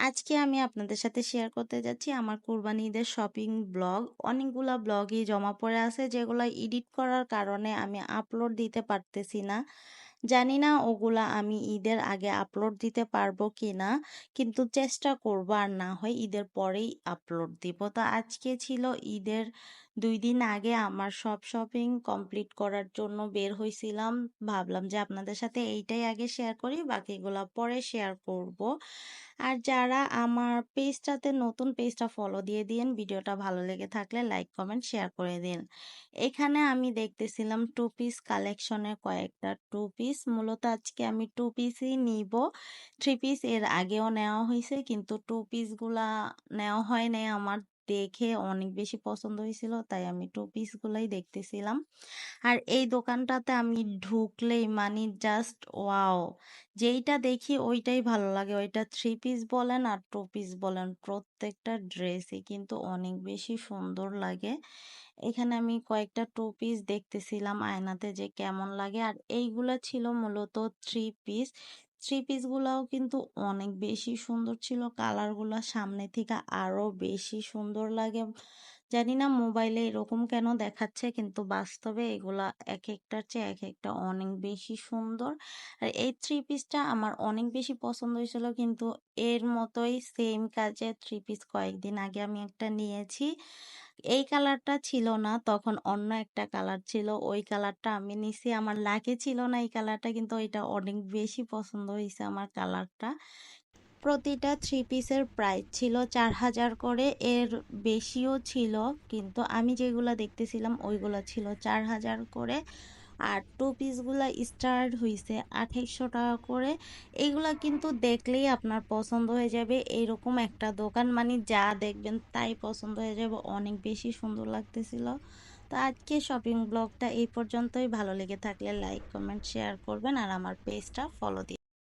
আজকে আমি আপনাদের সাথে শেয়ার করতে যাচ্ছি আমার কোরবানি ঈদের শপিং ব্লগ অনেকগুলো ব্লগই জমা পড়ে আছে যেগুলো এডিট করার কারণে আমি আপলোড দিতে পারতেছি না। জানি না ওগুলা আমি ঈদের আগে আপলোড দিতে পারব কি না কিন্তু চেষ্টা করব আর না হয় ঈদের পরেই আপলোড দিব। তো আজকে ছিল ঈদের দুই দিন আগে আমার সব শপিং কমপ্লিট করার জন্য বের হয়েছিলাম ভাবলাম যে আপনাদের সাথে এইটাই আগে শেয়ার করি, বাকিগুলা পরে শেয়ার করব। আর যারা আমার পেজটাতে নতুন পেজটা ফলো দিয়ে দিন ভিডিওটা ভালো লেগে থাকলে লাইক কমেন্ট শেয়ার করে দিন। এখানে আমি দেখতেছিলাম টু পিস কালেকশনের কয়েকটা টু পিস মূলত আজকে আমি টু পিসই নিব। থ্রি পিস এর আগেও নেওয়া হয়েছে কিন্তু টু পিসগুলা নেওয়া হয় নাই আমার দেখে অনেক বেশি পছন্দ হয়েছিল, তাই আমি টু পিসগুলাই দেখতেছিলাম। আর এই দোকানটাতে আমি ঢুকলেই মানে জাস্ট ওয়াও যেইটা দেখি ওইটাই ভালো লাগে। ওইটা থ্রি পিস বলেন আর টু পিস বলেন, প্রত্যেকটা ড্রেসই কিন্তু অনেক বেশি সুন্দর লাগে। এখানে আমি কয়েকটা টু পিস দেখতেছিলাম আয়নাতে যে কেমন লাগে। আর এইগুলো ছিল মূলত থ্রি পিস থ্রি পিসগুলাও কিন্তু অনেক বেশি সুন্দর ছিল। কালারগুলো সামনে থেকে আরও বেশি সুন্দর লাগে। জানি না মোবাইলে এরকম কেন দেখাচ্ছে, কিন্তু বাস্তবে এগুলা এক একটার চেয়ে এক একটা অনেক বেশি সুন্দর। আর এই থ্রি পিসটা আমার অনেক বেশি পছন্দ হয়েছিল, কিন্তু এর মতোই সেম কাজে থ্রি পিস কয়েকদিন আগে আমি একটা নিয়েছি। এই কালারটা ছিল না, তখন অন্য একটা কালার ছিল। ওই কালারটা আমি নিছি। আমার লাগে ছিল না এই কালারটা, কিন্তু ওইটা অনেক বেশি পছন্দ হয়েছে আমার কালারটা। প্রতিটা থ্রি পিসের প্রাইস ছিল চার হাজার করে, এর বেশিও ছিল। কিন্তু আমি যেগুলো দেখতেছিলাম, ওইগুলো ছিল চার হাজার করে। আর টু পিসগুলো স্টার্ট হয়েছে আঠাইশশো টাকা করে। এইগুলা কিন্তু দেখলেই আপনার পছন্দ হয়ে যাবে। এইরকম একটা দোকান মানে যা দেখবেন তাই পছন্দ হয়ে যাবে। অনেক বেশি সুন্দর লাগতেছিল। তো আজকে শপিং ব্লগটা এই পর্যন্তই। ভালো লেগে থাকলে লাইক কমেন্ট শেয়ার করবেন। আর আমার পেজটা ফলো দিন